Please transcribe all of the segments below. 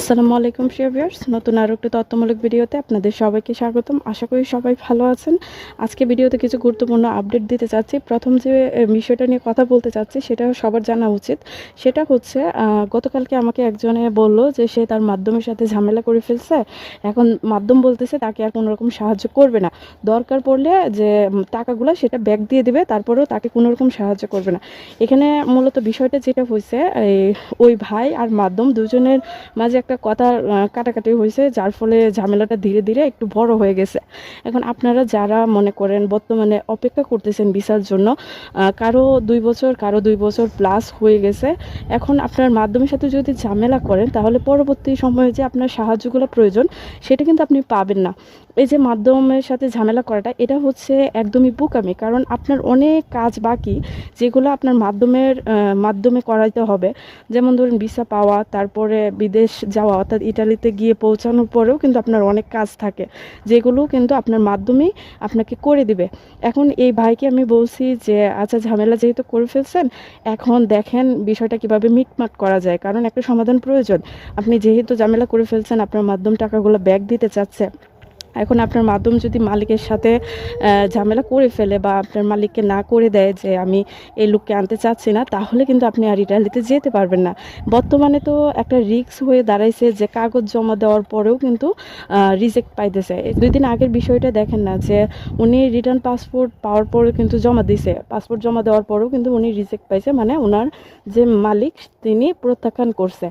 আসসালামু আলাইকুম শিয়াভিয়ার্স নতুন আরও একটি তত্ত্বমূলক ভিডিওতে আপনাদের সবাইকে স্বাগতম। আশা করি সবাই ভালো আছেন। আজকে ভিডিওতে কিছু গুরুত্বপূর্ণ আপডেট দিতে চাচ্ছি। প্রথম যে বিষয়টা নিয়ে কথা বলতে চাচ্ছি, সেটা সবার জানা উচিত। সেটা হচ্ছে গতকালকে আমাকে একজনে বলল যে, সে তার মাধ্যমের সাথে ঝামেলা করে ফেলছে। এখন মাধ্যম বলতেছে, তাকে আর কোনোরকম সাহায্য করবে না। দরকার পড়লে যে, টাকাগুলো সেটা ব্যাক দিয়ে দিবে, তারপরেও তাকে কোনোরকম সাহায্য করবে না। এখানে মূলত বিষয়টা যেটা হয়েছে ওই ভাই আর মাধ্যম দুজনের মাঝে একটা কথা কাটাকাটি হয়েছে, যার ফলে ঝামেলাটা ধীরে ধীরে একটু বড় হয়ে গেছে। এখন আপনারা যারা মনে করেন বর্তমানে অপেক্ষা করতেছেন ভিসার জন্য কারও দুই বছর, কারও দুই বছর প্লাস হয়ে গেছে। এখন আপনার মাধ্যমের সাথে যদি ঝামেলা করেন, তাহলে পরবর্তী সময়ে যে আপনার সাহায্যগুলো প্রয়োজন, সেটা কিন্তু আপনি পাবেন না। এই যে মাধ্যমের সাথে ঝামেলা করাটা, এটা হচ্ছে একদমই বোকামি, কারণ আপনার অনেক কাজ বাকি, যেগুলো আপনার মাধ্যমের মাধ্যমে করাইতে হবে। যেমন ধরুন, ভিসা পাওয়া, তারপরে বিদেশ যাওয়া অর্থাৎ ইটালিতে গিয়ে পৌঁছানোর পরেও কিন্তু আপনার অনেক কাজ থাকে, যেগুলো কিন্তু আপনার মাধ্যমেই আপনাকে করে দিবে। এখন এই ভাইকে আমি বলছি যে আচ্ছা ঝামেলা যেহেতু করে ফেলছেন, এখন দেখেন বিষয়টা কীভাবে মিটমাট করা যায়। কারণ একটা সমাধান প্রয়োজন। আপনি যেহেতু ঝামেলা করে ফেলছেন, আপনার মাধ্যম টাকাগুলো ব্যাগ দিতে চাচ্ছে। এখন আপনার মাধ্যম যদি মালিকের সাথে ঝামেলা করে ফেলে বা আপনার মালিককে না করে দেয় যে আমি এই লোককে আনতে চাচ্ছি না, তাহলে কিন্তু আপনি আর ইটালিতে যেতে পারবেন না। বর্তমানে তো একটা রিস্ক হয়ে দাঁড়াইছে যে কাগজ জমা দেওয়ার পরেও কিন্তু রিজেক্ট পাইতেছে। দুই দিন আগের বিষয়টা দেখেন না যে উনি রিটার্ন পাসপোর্ট পাওয়ার পরেও কিন্তু জমা দিছে। পাসপোর্ট জমা দেওয়ার পরেও কিন্তু উনি রিজেক্ট পাইছে মানে ওনার যে মালিক তিনি প্রত্যাখ্যান করছে।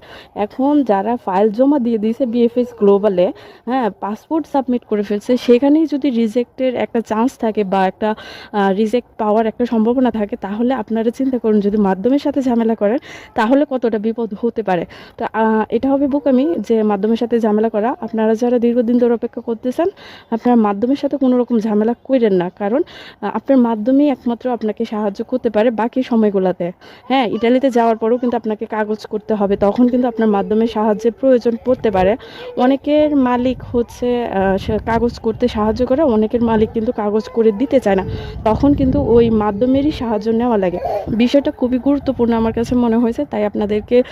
এখন যারা ফাইল জমা দিয়ে দিয়েছে বিএফএস গ্লোবালে হ্যাঁ পাসপোর্ট সাবমিট করে ফেলছে। সেখানেই যদি রিজেক্টের একটা চান্স থাকে বা একটা রিজেক্ট পাওয়ার একটা সম্ভাবনা থাকে, তাহলে আপনারা চিন্তা করুন, যদি মাধ্যমের সাথে ঝামেলা করেন, তাহলে কতটা বিপদ হতে পারে। তো এটা হবে বোকামি যে মাধ্যমের সাথে ঝামেলা করা। আপনারা যারা দীর্ঘদিন ধরে অপেক্ষা করতেছেন, আপনার মাধ্যমের সাথে কোনো রকম ঝামেলা করেন না। কারণ আপনার মাধ্যমেই একমাত্র আপনাকে সাহায্য করতে পারে বাকি সময়গুলোতে। হ্যাঁ ইটালিতে যাওয়ার পরেও কিন্তু আপনাকে কাগজ করতে হবে। তখন কিন্তু আপনার মাধ্যমে সাহায্যের প্রয়োজন পড়তে পারে। অনেকের মালিক হচ্ছে কাগজ করতে সাহায্য করে, অনেকের মালিক কিন্তু কাগজ করে দিতে চায় না। তখন কিন্তু ওই মাধ্যমেরই সাহায্য নেওয়া লাগে। বিষয়টা খুবই গুরুত্বপূর্ণ আমার কাছে মনে হয়েছে, তাই আপনাদেরকে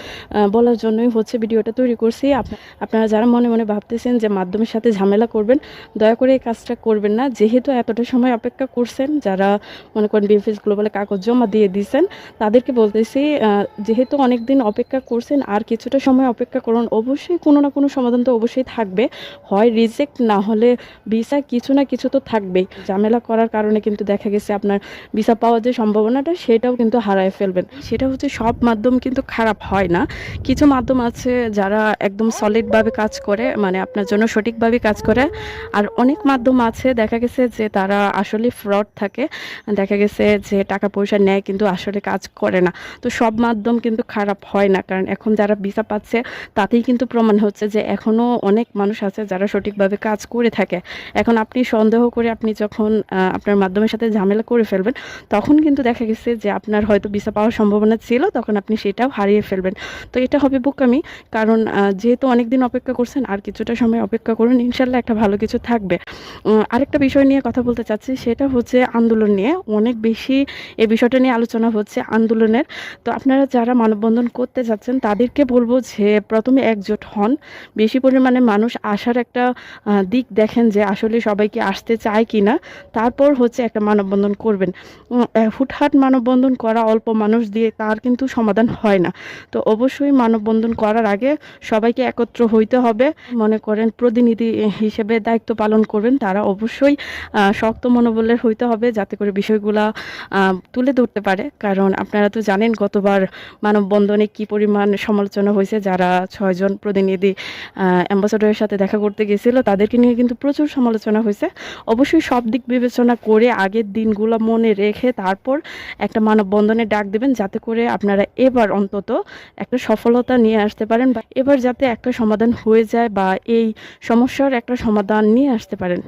বলার জন্যই হচ্ছে ভিডিওটা তৈরি করছি। আপ- আপনারা যারা মনে মনে ভাবতেছেন যে মাধ্যমের সাথে ঝামেলা করবেন, দয়া করে এই কাজটা করবেন না। যেহেতু এতটা সময় অপেক্ষা করছেন, যারা মনে করেন বিএফএস গ্লোবালে কাগজ জমা দিয়ে দিয়েছেন তাদেরকে বলতেছি যেহেতু অনেক দিন অপেক্ষা করছেন, আর কিছুটা সময় অপেক্ষা করুন, অবশ্যই কোনো না কোনো সমাধান তো অবশ্যই থাকবে। হয় রিজেক্ট না হলে ভিসা কিছু না কিছু তো থাকবেই। ঝামেলা করার কারণে কিন্তু দেখা গেছে আপনার ভিসা পাওয়ার যে সম্ভাবনাটা, সেটাও কিন্তু হারায় ফেলবেন। সেটা হচ্ছে সব মাধ্যম কিন্তু খারাপ হয় না। কিছু মাধ্যম আছে যারা একদম সলিডভাবে কাজ করে মানে আপনার জন্য সঠিকভাবে কাজ করে। আর অনেক মাধ্যম আছে, দেখা গেছে যে তারা আসলে ফ্রড থাকে। দেখা গেছে যে টাকা পয়সা নেয় কিন্তু আসলে কাজ করে না। তো সব মাধ্যম কিন্তু খারাপ হয় না, কারণ এখন যারা ভিসা পাচ্ছে, তাতেই কিন্তু প্রমাণ হচ্ছে যে এখনও অনেক মানুষ আছে যারা সঠিকভাবে কাজ করে থাকে। এখন আপনি সন্দেহ করে আপনি যখন আপনার মাধ্যমের সাথে ঝামেলা করে ফেলবেন, তখন কিন্তু দেখা গেছে যে আপনার হয়তো ভিসা পাওয়ার সম্ভাবনা ছিল, তখন আপনি সেটাও হারিয়ে ফেলবেন। তো এটা হবে বোকামি, কারণ যেহেতু অনেকদিন অপেক্ষা করছেন, আর কিছুটা সময় অপেক্ষা করুন, ইনশাল্লাহ একটা ভালো কিছু থাকবে। আরেকটা বিষয় নিয়ে কথা বলতে চাচ্ছি, সেটা হচ্ছে আন্দোলন নিয়ে। অনেক বেশি এই বিষয়টা নিয়ে আলোচনা হচ্ছে আন্দোলনের। তো আপনারা যারা মানববন্ধন করতে যাচ্ছেন, তাদেরকে বলব যে, প্রথমে একজোট হন। বেশি পরিমাণে মানুষ আসার একটা দিক দেখেন যে আসলে সবাইকে আসতে চায় কি না তারপর হচ্ছে একটা মানববন্ধন করবেন। হুটহাট মানববন্ধন করা অল্প মানুষ দিয়ে তার কিন্তু সমাধান হয় না। তো অবশ্যই মানববন্ধন করার আগে সবাইকে একত্র হইতে হবে। মনে করেন প্রতিনিধি হিসেবে দায়িত্ব পালন করবেন, তারা অবশ্যই শক্ত মনোবলের হইতে হবে যাতে করে বিষয়গুলা তুলে ধরতে পারে। কারণ আপনারা তো জানেন গতবার মানববন্ধনে কি পরিমাণ সমালোচনা হয়েছে। যারা ছয়জন প্রতিনিধি অ্যাম্বাসাডারের সাথে দেখা করতে গেছিল, তাদেরকে নিয়ে কিন্তু প্রচুর সমালোচনা হয়েছে। অবশ্যই সব দিক বিবেচনা করে আগের দিনগুলো মনে রেখে তারপর একটা মানববন্ধনে ডাক দেবেন যাতে করে আপনারা এবার অন্তত একটা সফলতা নিয়ে আসতে পারেন বা এবার যাতে একটা সমাধান হয়ে যায় বা এই সমস্যার একটা সমাধান নিয়ে আসতে পারেন।